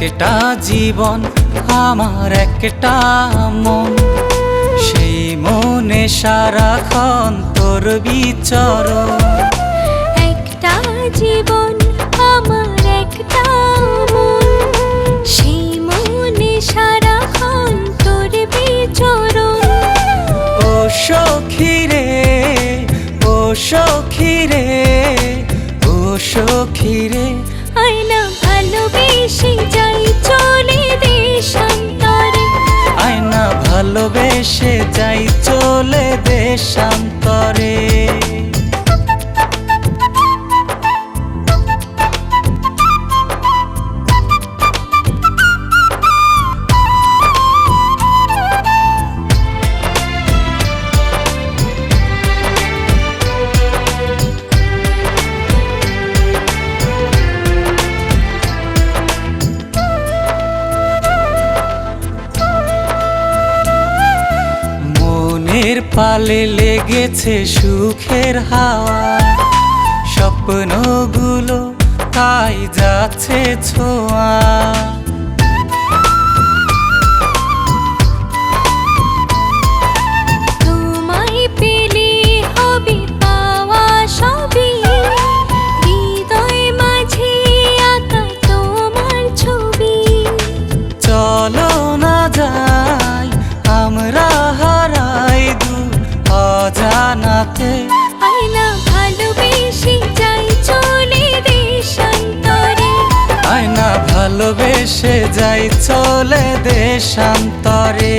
একটা জীবন আমার একটা মন। সেই মনে সারাক্ষণ তোর বিচরণ। একটা জীবন আমার একটা মন। সেই মনে সারাক্ষণ তোর বিচরণ। ও সখী রে ও সখী রে ও সখী রে আয়না ভালোবেসে দেশান্তরে মনের পালে লেগেছে সুখের হাওয়া। স্বপ্নগুলো তাই যাচ্ছে ছোঁয়া। অজানাতে আয়না ভালোবেসে যাই চলে দেশান্তরে। আয়না ভালোবেসে যাই চলে দেশান্তরে।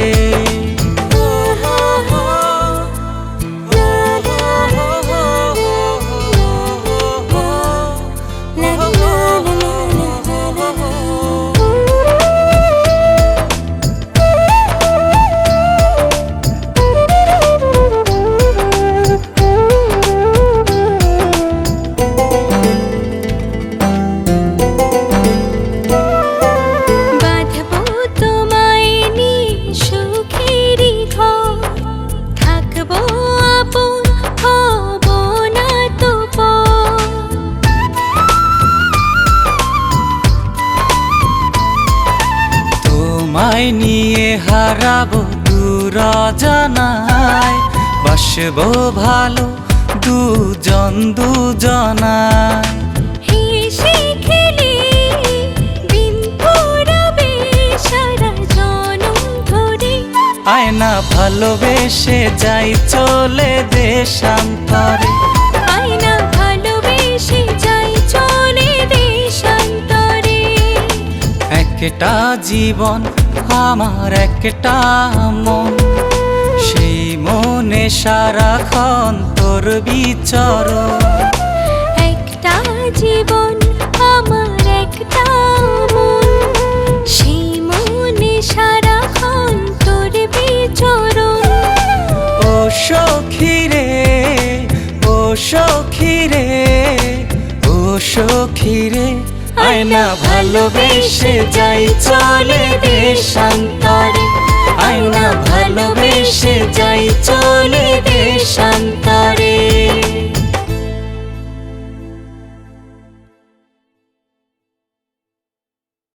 তোমায় নিয়ে হারাবো দূর জানায় বাসবো ভালো দুজন দুজনায়। আয়না ভালোবেসে যাই চলে দেশান্তরে। একটা জীবন আমার একটা মন। সেই মনে সারাক্ষণ তোর বিচরণ। একটা জীবন আমার একটা মন। সেই মনে সারাক্ষণ তোর বিচরণ। ও সখী রে ও সখী রে ও সখী রে আয়না ভালোবেসে যাই চলে দেশান্তরে। আয়না ভালোবেসে যাই চলে দেশান্তরে।